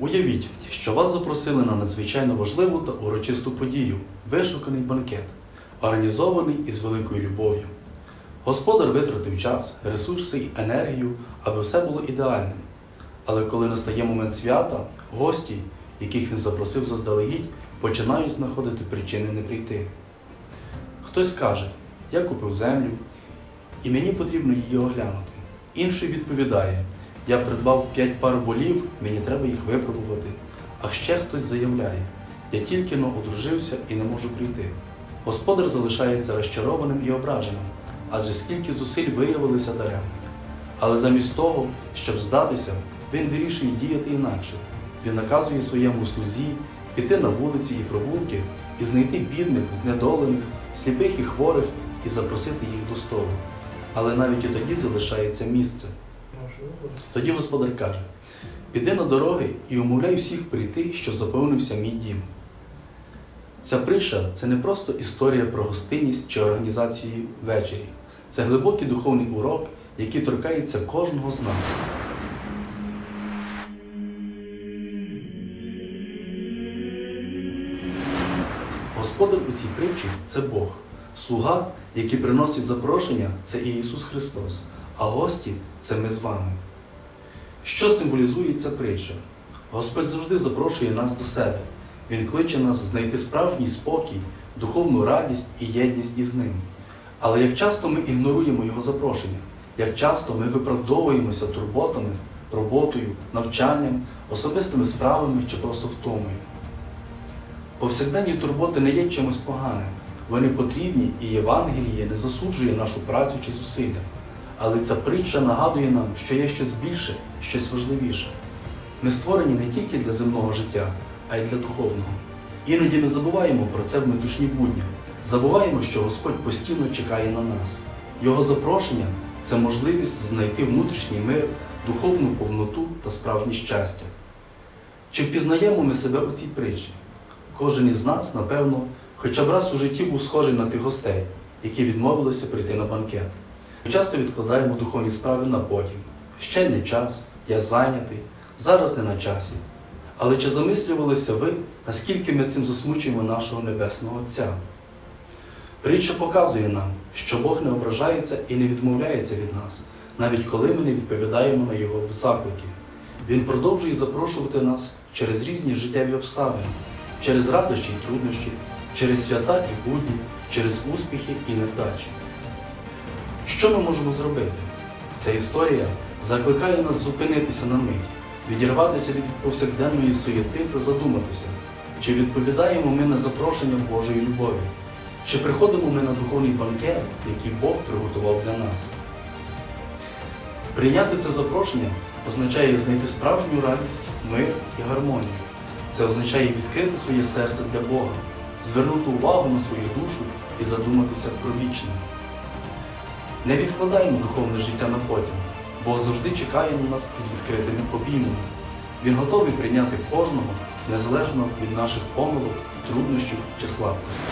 Уявіть, що вас запросили на надзвичайно важливу та урочисту подію вишуканий банкет, організований із великою любов'ю. Господар витратив час, ресурси і енергію, аби все було ідеальним. Але коли настає момент свята, гості, яких він запросив заздалегідь, починають знаходити причини не прийти. Хтось каже, я купив землю, і мені потрібно її оглянути. Інший відповідає, я придбав п'ять пар волів, мені треба їх випробувати. А ще хтось заявляє, я тільки но одружився і не можу прийти. Господар залишається розчарованим і ображеним, адже скільки зусиль виявилися даремно. Але замість того, щоб здатися, він вирішує діяти інакше. Він наказує своєму слузі піти на вулиці і провулки і знайти бідних, знедолених, сліпих і хворих і запросити їх до столу. Але навіть і тоді залишається місце. Тоді господар каже: піди на дороги і умовляй всіх прийти, що заповнився мій дім. Ця приша це не просто історія про гостинність чи організацію вечері. Це глибокий духовний урок, який торкається кожного з нас. Господар у цій притчі це Бог, слуга, який приносить запрошення, це Ісус Христос, а гості це ми з вами. Що символізує ця притча? Господь завжди запрошує нас до себе. Він кличе нас знайти справжній спокій, духовну радість і єдність із ним. Але як часто ми ігноруємо Його запрошення, як часто ми виправдовуємося турботами, роботою, навчанням, особистими справами чи просто втомою. Повсякденні турботи не є чимось поганим. Вони потрібні, і Євангеліє не засуджує нашу працю чи зусилля. Але ця притча нагадує нам, що є щось більше, щось важливіше. Ми створені не тільки для земного життя, а й для духовного. Іноді ми забуваємо про це в метушні будні, забуваємо, що Господь постійно чекає на нас. Його запрошення це можливість знайти внутрішній мир, духовну повноту та справжнє щастя. Чи впізнаємо ми себе у цій притчі? Кожен із нас, напевно, хоча б раз у житті був схожий на тих гостей, які відмовилися прийти на банкет. Ми часто відкладаємо духовні справи на потім. Ще не час, я зайнятий, зараз не на часі. Але чи замислювалися ви, наскільки ми цим засмучуємо нашого Небесного Отця? Притча показує нам, що Бог не ображається і не відмовляється від нас, навіть коли ми не відповідаємо на Його заклики. Він продовжує запрошувати нас через різні життєві обставини, через радощі й труднощі, через свята і будні, через успіхи і невдачі. Що ми можемо зробити? Ця історія закликає нас зупинитися на мить, відірватися від повсякденної суєти та задуматися, чи відповідаємо ми на запрошення Божої любові, чи приходимо ми на духовний банкет, який Бог приготував для нас. Прийняти це запрошення означає знайти справжню радість, мир і гармонію. Це означає відкрити своє серце для Бога, звернути увагу на свою душу і задуматися про вічне. Не відкладаємо духовне життя на потім, Бог завжди чекає на нас із відкритими обіймами. Він готовий прийняти кожного, незалежно від наших помилок, труднощів чи слабкостей.